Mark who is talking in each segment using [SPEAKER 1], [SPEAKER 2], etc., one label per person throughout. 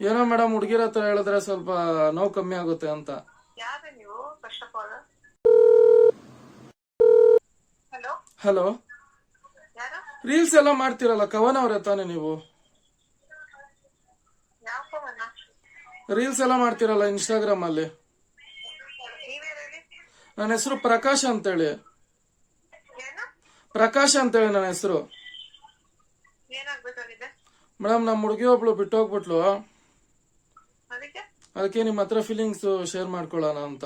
[SPEAKER 1] ಏನೋ ಮೇಡಮ್ ಹುಡುಗಿರ ಹತ್ರ ಹೇಳಿದ್ರೆ ಸ್ವಲ್ಪ ನೋವು ಕಮ್ಮಿ ಆಗುತ್ತೆ ಅಂತ.
[SPEAKER 2] ಯಾರು ನೀವು first of all hello
[SPEAKER 1] hello
[SPEAKER 2] ಯಾರು?
[SPEAKER 1] ರೀಲ್ಸ್ ಎಲ್ಲ ಮಾಡ್ತಿರಲ್ಲ ಕವನ್ ಅವ್ರೆ ತಾನೆ ನೀವು?
[SPEAKER 2] ಯಾವ ಫೋನ್
[SPEAKER 1] ರೀಲ್ಸ್ ಎಲ್ಲ ಮಾಡ್ತಿರಲ್ಲ ಇನ್ಸ್ಟಾಗ್ರಾಮ್ ಅಲ್ಲಿ. ನನ್ನ ಹೆಸರು ಪ್ರಕಾಶ್ ಅಂತೇಳಿ.
[SPEAKER 2] ಏನು?
[SPEAKER 1] ಪ್ರಕಾಶ್ ಅಂತೇಳಿ ನನ್ನ ಹೆಸರು.
[SPEAKER 2] ಏನಾಗ್ಬೇಕಾಗಿದೆ?
[SPEAKER 1] ಮೇಡಮ್ ನಮ್ಮ ಹುಡುಗಿ ಒಬ್ಳು ಬಿಟ್ಟು ಹೋಗ್ಬಿಟ್ಲು
[SPEAKER 2] ಅದಕ್ಕೆ
[SPEAKER 1] ನಿಮ್ ನಿಮ್ಮ ಹತ್ರ ಫೀಲಿಂಗ್ಸ್ ಶೇರ್ ಮಾಡ್ಕೊಳ್ಳೋಣ ಅಂತ.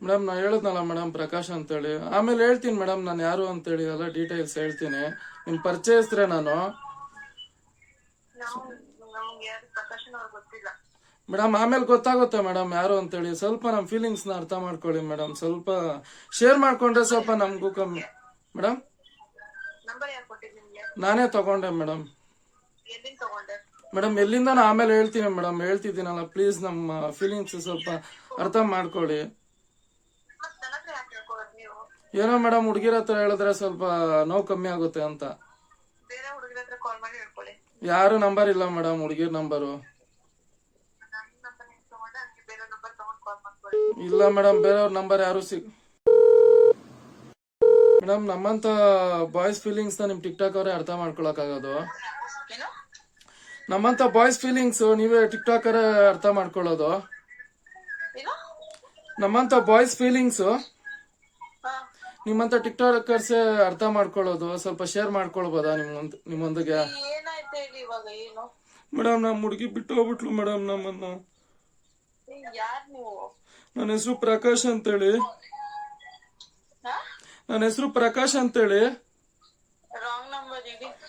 [SPEAKER 1] ಮೇಡಮ್ ನಾ ಹೇಳದ್ನಲ್ಲ ಮೇಡಮ್ ಪ್ರಕಾಶ್ ಅಂತೇಳಿ. ಆಮೇಲೆ ಹೇಳ್ತೀನಿ ಮೇಡಮ್ ನಾನು ಯಾರು ಅಂತೇಳಿ ಎಲ್ಲ ಡೀಟೇಲ್ಸ್ ಹೇಳ್ತೀನಿ. ನಿಮ್ ಪರಿಚಯಿಸ್ರೆ ನಾನು. ಮೇಡಮ್ ಆಮೇಲೆ ಗೊತ್ತಾಗುತ್ತೆ ಮೇಡಮ್ ಯಾರು ಅಂತೇಳಿ. ಸ್ವಲ್ಪ ನಮ್ಮ ನ ಅರ್ಥ ಮಾಡ್ಕೊಳ್ಳಿ ಮೇಡಮ್ ಸ್ವಲ್ಪ ಶೇರ್ ಮಾಡ್ಕೊಂಡ್ರೆ ಸ್ವಲ್ಪ ನಮಗೂ ಕಮ್ಮಿ. ಮೇಡಮ್ ನಾನೇ ತಗೊಂಡೆ ಮೇಡಮ್ ಮೇಡಮ್, ಎಲ್ಲಿಂದ ಆಮೇಲೆ ಹೇಳ್ತೀನಿ ಮೇಡಮ್, ಹೇಳ್ತಿದ್ದೀನಲ್ಲ ಪ್ಲೀಸ್ ನಮ್ಮ ಫೀಲಿಂಗ್ಸ್ ಸ್ವಲ್ಪ ಅರ್ಥ ಮಾಡ್ಕೊಳ್ಳಿ. ಏನೋ ಮೇಡಮ್, ಹುಡುಗಿರ ಹತ್ರ ಹೇಳಿದ್ರೆ ಸ್ವಲ್ಪ ನೋವು ಕಮ್ಮಿ ಆಗುತ್ತೆ ಅಂತ. ಯಾರು ನಂಬರ್ ಇಲ್ಲ ಮೇಡಮ್, ಹುಡುಗಿರ ನಂಬರು? ಇಲ್ಲ ಮೇಡಮ್, ಬೇರೆಯವ್ರ ನಂಬರ್ ಯಾರು ಸಿಗ್ ಮೇಡಮ್, ನಮ್ಮಂತ ಬಾಯ್ಸ್ ಫೀಲಿಂಗ್ಸ್ನ ನಿಮ್ ಟಿಕ್ ಟಾಕ್ ಅವರೇ ಅರ್ಥ ಮಾಡ್ಕೊಳಕ್ಕಾಗೋದು
[SPEAKER 2] ಏನು?
[SPEAKER 1] ನಮ್ಮಂತ ಬಾಯ್ಸ್ ಫೀಲಿಂಗ್ಸ್ ನೀವೇ ಟಿಕ್ ಟಾಕರ್ ಅರ್ಥ ಮಾಡ್ಕೊಳ್ಳೋದು. ನಮ್ಮಂತ ಬಾಯ್ಸ್ ಫೀಲಿಂಗ್ಸ್ ನಿಮ್ಮಂತ ಟಿಕ್ ಟಾಕರ್ಸ್ ಅರ್ಥ ಮಾಡ್ಕೊಳ್ಳೋದು ಸ್ವಲ್ಪ ಶೇರ್ ಮಾಡ್ಕೊಳ್ಬೋದಾ ನಿಮ್ ನಿಮ್ಮೊಂದಿಗೆ? ಮೇಡಮ್ ನಮ್ಮ ಹುಡುಗಿ ಬಿಟ್ಟು ಹೋಗ್ಬಿಟ್ಲು ಮೇಡಮ್ ನಮ್ಮನ್ನ. ನನ್ನ ಹೆಸರು ಪ್ರಕಾಶ್ ಅಂತೇಳಿ. ನನ್ನ ಹೆಸರು ಪ್ರಕಾಶ್ ಅಂತೇಳಿ.
[SPEAKER 2] ಹೇಳಿ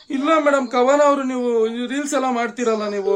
[SPEAKER 1] ಇಲ್ಲ ಮೇಡಮ್ ಕವನ ಅವರು ನೀವು ರೀಲ್ಸ್ ಎಲ್ಲ ಮಾಡ್ತೀರಲ್ಲ ನೀವು?